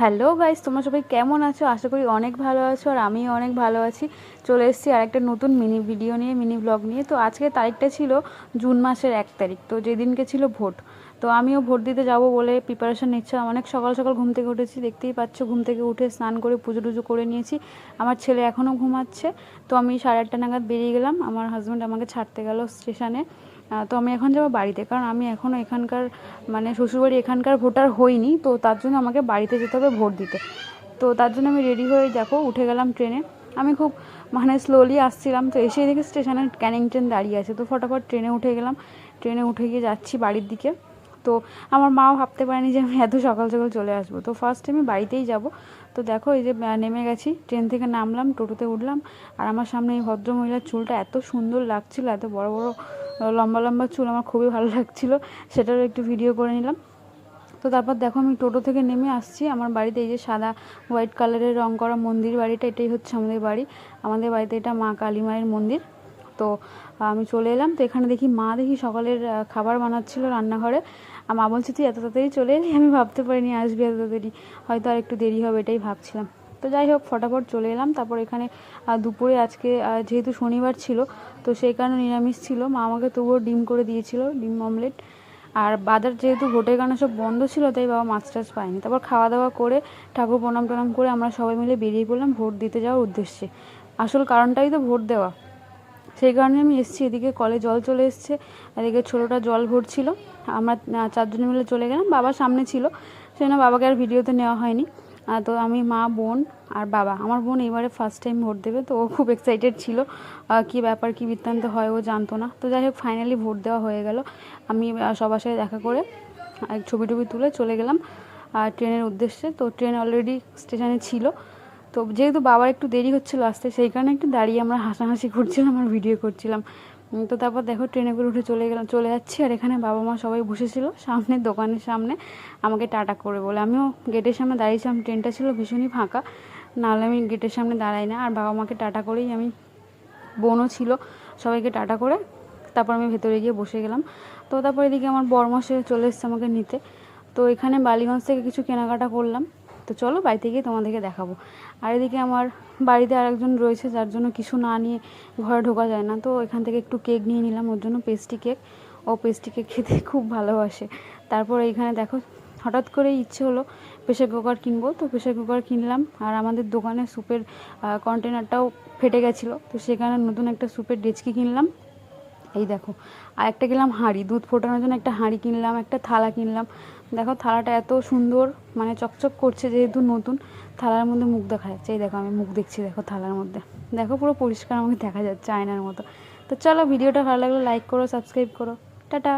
Hello guys তোমরা সবাই কেমন আছো? আশা করি অনেক ভালো আছো আর আমিও অনেক ভালো আছি। চলে এসেছি আর একটা নতুন মিনি ভিডিও নিয়ে মিনি ব্লগ নিয়ে। তো আজকে তারিখটা ছিল জুন মাসের এক তারিখ। তো যেদিনকে ছিল ভোট তো আমিও ভোট দিতে যাব বলে প্রিপারেশন নিচ্ছিলাম অনেক সকাল সকাল ঘুম থেকে উঠেছি, দেখতেই পাচ্ছ, ঘুম থেকে উঠে স্নান করে পুজো টুজো করে নিয়েছি। আমার ছেলে এখনও ঘুমাচ্ছে। তো আমি সাড়ে আটটা নাগাদ বেরিয়ে গেলাম। আমার হাজব্যান্ড আমাকে ছাড়তে গেল স্টেশনে তো আমি এখন যাব বাড়িতে। কারণ আমি এখনও এখানকার মানে শ্বশুরবাড়ি এখানকার ভোটার হইনি। তো তার জন্য আমাকে বাড়িতে যেতে হবে ভোট দিতে। তো তার জন্য আমি রেডি হয়ে দেখো, উঠে গেলাম ট্রেনে আমি খুব মানে স্লোলি আসছিলাম। তো এসে দেখি স্টেশনে ক্যানিং ট্রেন দাঁড়িয়ে আছে। তো ফটাফট ট্রেনে উঠে গেলাম। ট্রেনে উঠে গিয়ে যাচ্ছি বাড়ির দিকে। তো আমার মাও ভাবতে পারেনি যে আমি এত সকাল সকাল চলে আসব। তো ফার্স্ট আমি বাড়িতেই যাব। তো দেখো এই যে নেমে গেছি ট্রেন থেকে নামলাম, টোটোতে উঠলাম। আর আমার সামনে এই ভদ্রমহিলার চুলটা এত সুন্দর লাগছিল, এত বড় বড় লম্বা লম্বা চুল আমার খুবই ভালো লাগছিল, সেটারও একটু ভিডিও করে নিলাম। তো তারপর দেখো আমি টোটো থেকে নেমে আসছি, আমার বাড়িতে এই যে সাদা হোয়াইট কালারের রং করা মন্দির বাড়িটা, এটাই হচ্ছে আমাদের বাড়ি। আমাদের বাড়িতে এটা মা কালী মায়ের মন্দির। তো, আমি চলে এলাম। তো এখানে দেখি মা দেখি সকালের খাবার বানাচ্ছিল রান্নাঘরে। মা বলছে, তুই এত তাড়াতাড়ি চলে এলি? আমি ভাবতে পারিনি, আসবি এত তাড়াতাড়ি? হয়তো আর একটু দেরি হবে এটাই ভাবছিলাম। তো যাই হোক, ফটাফট চলে এলাম। তারপর এখানে দুপুরে আজকে যেহেতু শনিবার ছিল, তো সেই কারণে নিরামিষ ছিল। মা আমাকে তবুও ডিম করে দিয়েছিল, ডিম অমলেট। আর বাজার যেহেতু ভোটের কারণে সব বন্ধ ছিল, তাই বাবা মাছ টাছ পায়নি। তারপর খাওয়া দাওয়া করে, ঠাকুর প্রণাম টনাম করে আমরা সবাই মিলে বেরিয়ে পড়লাম ভোট দিতে যাওয়ার উদ্দেশ্যে। আসল কারণটাই তো ভোট দেওয়া। সেই কারণে আমি এসেছি, এদিকে কলে জল চলে এসছে, এদিকে ছোটোটা জল ভরছিল। আমরা চারজনে মিলে চলে গেলাম, বাবা সামনে ছিল, সেই জন্য বাবাকে আর ভিডিওতে নেওয়া হয়নি। তো আমি, মা, বোন আর বাবা, আমার বোন এবারে ফার্স্ট টাইম ভোট দেবে, তো ও খুব এক্সাইটেড ছিল কী ব্যাপার, কী বৃত্তান্ত হয়, ও জানতো না। তো যাই হোক ফাইনালি ভোট দেওয়া হয়ে গেল। আমি সবার সাথে দেখা করে ছবি টবি তুলে চলে গেলাম ট্রেনের উদ্দেশ্যে। তো ট্রেন অলরেডি স্টেশনে ছিল তো যেহেতু বাবার একটু দেরি হচ্ছিল আসতে, সেই কারণে একটু দাঁড়িয়ে আমরা হাসাহাসি করছিলাম আর ভিডিও করছিলাম। তো তারপর দেখো ট্রেনে করে উঠে চলে গেলাম, চলে যাচ্ছি আর এখানে বাবা মা সবাই বসেছিল সামনে, দোকানের সামনে আমাকে টাটা করে বলে। আমিও গেটের সামনে দাঁড়িয়েছিলাম ট্রেনটা ছিল ভীষণই ফাঁকা, নাহলে আমি গেটের সামনে দাঁড়াই না। আর বাবা মাকে টাটা করেই আমি বোনও ছিল, সবাইকে টাটা করে তারপর আমি ভেতরে গিয়ে বসে গেলাম। তো তারপর এদিকে আমার বরমাসে চলে এসছে আমাকে নিতে। তো এখানে বালিগঞ্জ থেকে কিছু কেনাকাটা করলাম। তো চলো বাড়িতে গিয়ে তোমাদেরকে দেখাবো। আর এদিকে আমার বাড়িতে আরেকজন রয়েছে, যার জন্য কিছু না নিয়ে ঘরে ঢোকা যায় না। তো এখান থেকে একটু কেক নিয়ে নিলাম, ওর জন্য পেস্ট্রি কেক। ও পেস্ট্রি কেক খেতে খুব ভালোবাসে। তারপর এইখানে দেখো, হঠাৎ করে ইচ্ছে হলো প্রেশার কুকার কিনবো। তো প্রেশার কুকার কিনলাম, আর আমাদের দোকানে স্যুপের কন্টেনারটাও ফেটে গেছিল। তো সেখানে নতুন একটা স্যুপের ডেচকি কিনলাম। এই দেখো আর একটা কিনলাম হাঁড়ি, দুধ ফোটানোর জন্য একটা হাঁড়ি কিনলাম, একটা থালা কিনলাম। দেখো, থালাটা এত সুন্দর মানে চকচক করছে যেহেতু নতুন, থালার মধ্যে মুখ দেখা যাচ্ছে। এই দেখো, আমি মুখ দেখছি দেখো থালার মধ্যে। দেখো, পুরো পরিষ্কার আমাকে দেখা যাচ্ছে আয়নার মতো। তো চলো, ভিডিওটা ভালো লাগলে লাইক করো সাবস্ক্রাইব করো। টাটা!